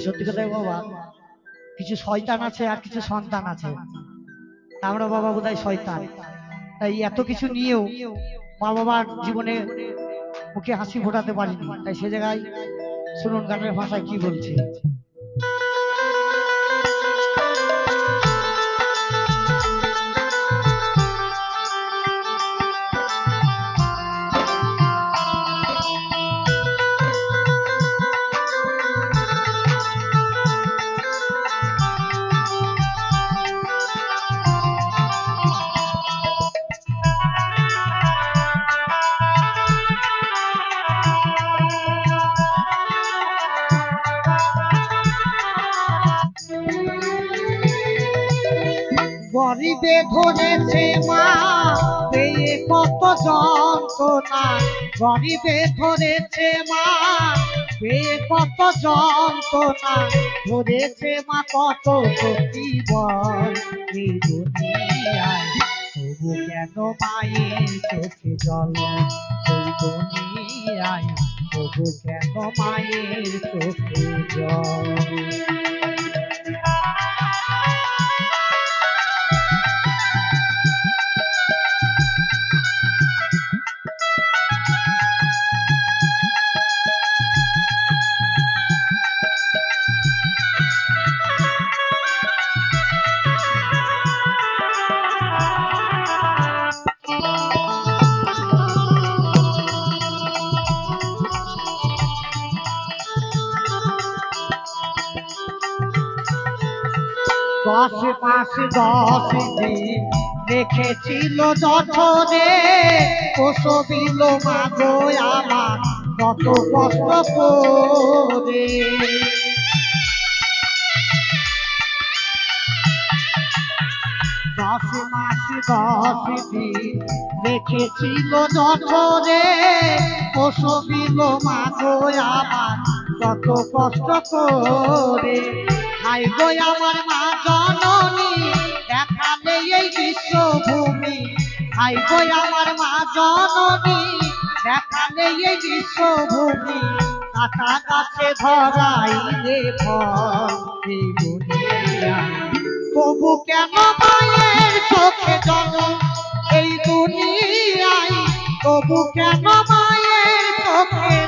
সত্যি কথাই বাবা, কিছু শয়তান আছে আর কিছু সন্তান আছে। আমরা বাবা বোধ শয়তান। তাই এত কিছু নিয়েও মা বাবার জীবনে মুখে হাসি ফোটাতে পারিনি। তাই সে জায়গায় শুনুন গানের ভাষায় কি বলছে? গরিবে ধরেছে মা। পেয়ে কত যন্ত্রণা গরিবে ধরেছে মা। পেয়ে কত যন্ত্রণা ধরেছে মা, কত তবু কেন মায়ের চোখে জল? তবু কেন মায়ের চোখে জল? দশ মাস দশ দিন রেখেছিল যঠনে প্রসবিল মাগো আমার কত কষ্ট করে। দশ মাস দশ দিন রেখেছিল যঠনে প্রসবিল মাগো আমার কত কষ্ট করে। হাই গো আমার মা জননী? দেখালে এই বিশ্বভূমি। হাই গো আমার মা জননী? দেখালে এই বিশ্বভূমি। কাটা গাছে ধরাইলে ফল তবু কেন মায়ের চোখে জল এই দুনিয়ায়? তবু কেন মায়ের চোখে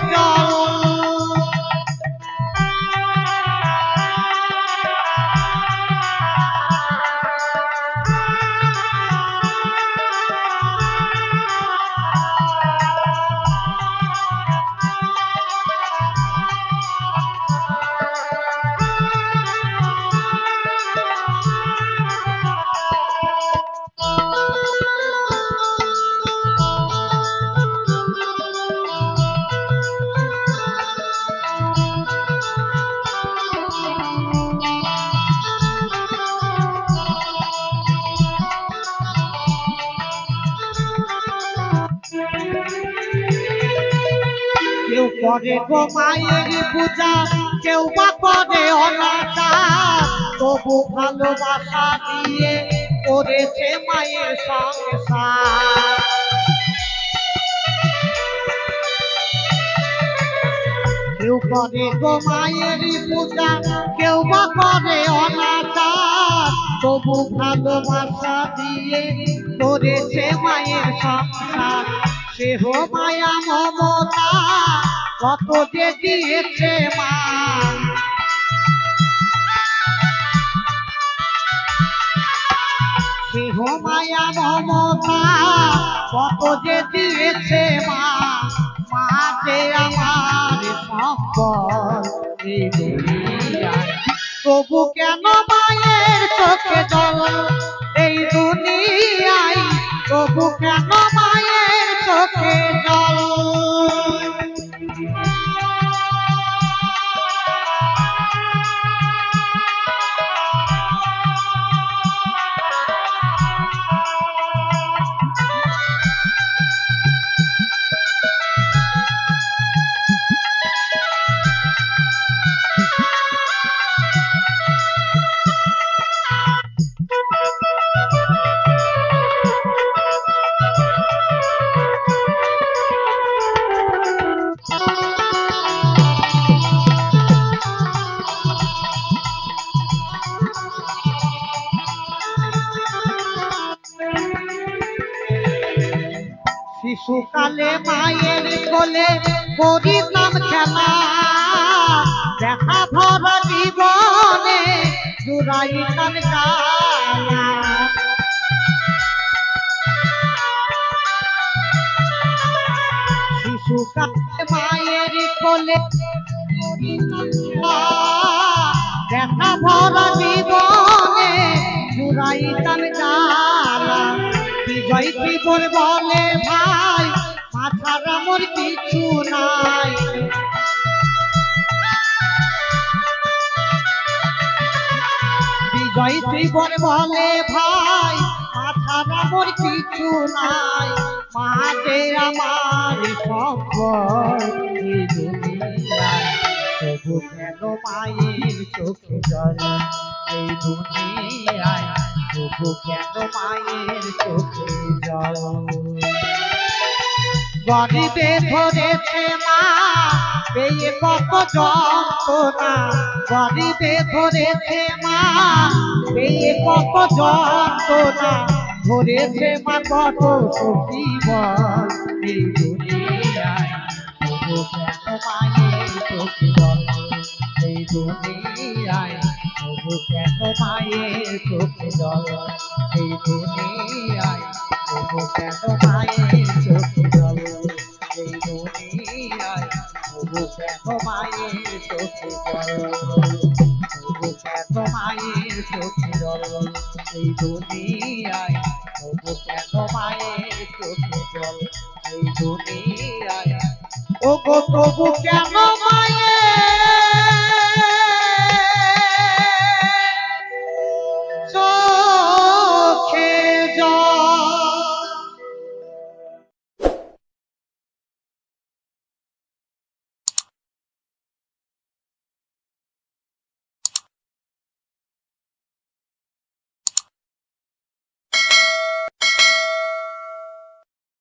করে গো মায়ের পূজা, কেউ বা করে অনাচার তবু ভালোবাসা দিয়ে করেছে মায়ের সংসার। কেউ করে গো মায়ের পূজা, কেউ বা করে অনাচার তবু ভালোবাসা দিয়ে করেছে মায়ের সংসার। সেহ মায়া মমতা কত যে দিয়েছে মা। সেহ মায়া মমতা কত যে দিয়েছে মা। মা যে আমার সম্পদ তবু কেন মায়ের চোখে জল এই দুনিয়ায়? তবু কেন শিশুকালে মায়ের কোলে করিতাম খেলা। দেখা ভরা জীবনে জুড়াইতাম শিশুকালে মায়ের কোলে দেখা ভরা জীবনে জুড়াইতাম জ্বালা জীবন বলে ভাই, মাথার আমার কিছু নাই। বিজয় জীবন বলে ভাই, মাথার আমার কিছু নাই। মাঝে আমার সম্পদ তবু কেন মায়ের চোখে জল এই দুনিয়ায়? তবু কেন মায়ের চোখে জল গরিবে ধরেছে মা পেয়ে কত যন্ত্রণা গরিবে ধরেছে মা পেয়ে কত যন্ত্রণা ধরেছে মা কত কেন মায়ের চোখে জল এই দুনিয়ায় তবু কেন মায়ের চোখে জল এই দুনিয়ায় তবু কেন মায়ের চোখে জল এই দুনিয়ায় তবু কেন মায়ের চোখে জল তবু কেন মায়ের চোখে জল এই দুনিয়ায় তবু কেন মায়ের চোখে জল এই দুনিয়ায় ও গো তবু কেন